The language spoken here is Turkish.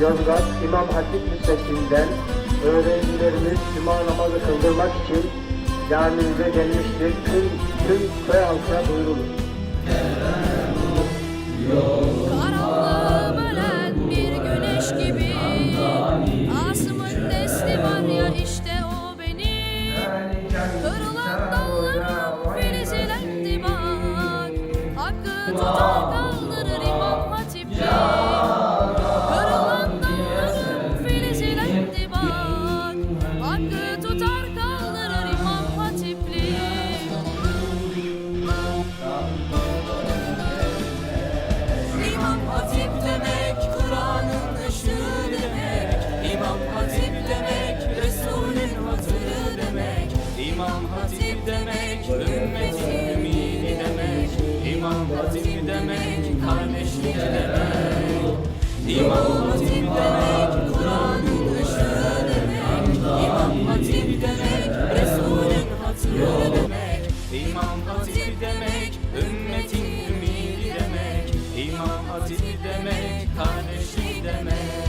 Yozgat İmam Hatip Lisesi'nden öğrencilerimiz cuma namazı kıldırmak için camimize gelmiştir. Tüm, tüm köy halkına duyurulur. Karanlığı bir güneş gibi Asımın ya işte o benim Kırılan dallarım filizlendi bak Hakkı tutar kaldırır İmam Hatip'le demek, ümmetin ümidi demek, imam hatip demek, kardeşlik demek. İmam hatip demek, Kur'an'ı taşıya demek, imam hatip demek, Resul'ün hatırı demek, imam hatip demek, ümmetin ümidi demek, imam hatip demek, kardeşlik demek.